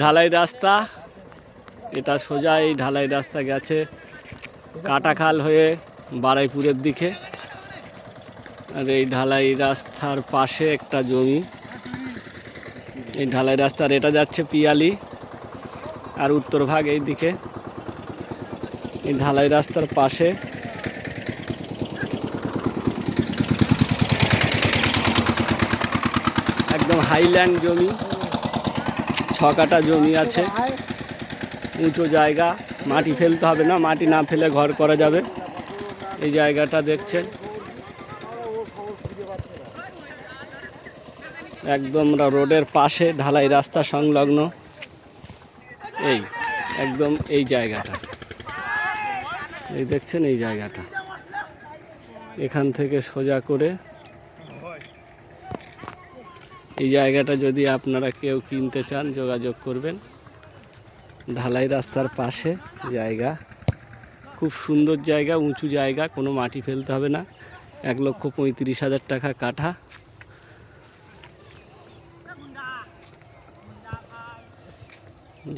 ঢালাই রাস্তা। এটা সোজা এই ঢালাই রাস্তা গেছে কাটাখাল হয়ে বারাইপুরের দিকে। আর এই ঢালাই রাস্তার পাশে একটা জমি। এই ঢালাই রাস্তার এটা যাচ্ছে পিয়ালি আর উত্তর ভাগ এই দিকে। এই ঢালাই রাস্তার পাশে একদম হাইল্যান্ড জমি। ছ কাটা জমি আছে। উঁচু জায়গা, মাটি ফেলতে হবে না, মাটি না ফেলে ঘর করা যাবে। এই জায়গাটা দেখছেন। একদম রোডের পাশে ঢালাই রাস্তা সংলগ্ন। এই, একদম এই জায়গাটা। এই দেখছেন এই জায়গাটা। এখান থেকে সোজা করে এই জায়গাটা যদি আপনারা কেউ কিনতে চান, যোগাযোগ করবেন। ঢালাই রাস্তার পাশে জায়গা। খুব সুন্দর জায়গা, উঁচু জায়গা, কোনো মাটি ফেলতে হবে না। এক লক্ষ পঁয়ত্রিশ হাজার টাকা কাঠা।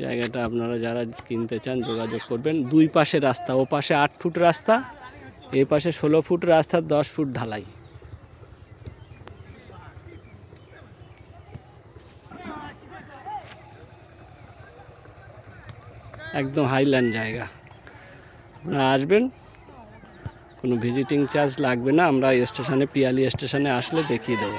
জায়গাটা আপনারা যারা কিনতে চান, যোগাযোগ করবেন। দুই পাশে রাস্তা, ও পাশে আট ফুট রাস্তা এই পাশে ষোলো ফুট রাস্তা, দশ ফুট ঢালাই। একদম হাইল্যান্ড জায়গা। আপনারা আসবেন, কোনো ভিজিটিং চার্জ লাগবে না, আমরা স্টেশনে, পিয়ালি স্টেশনে আসলে দেখিয়ে দেবো।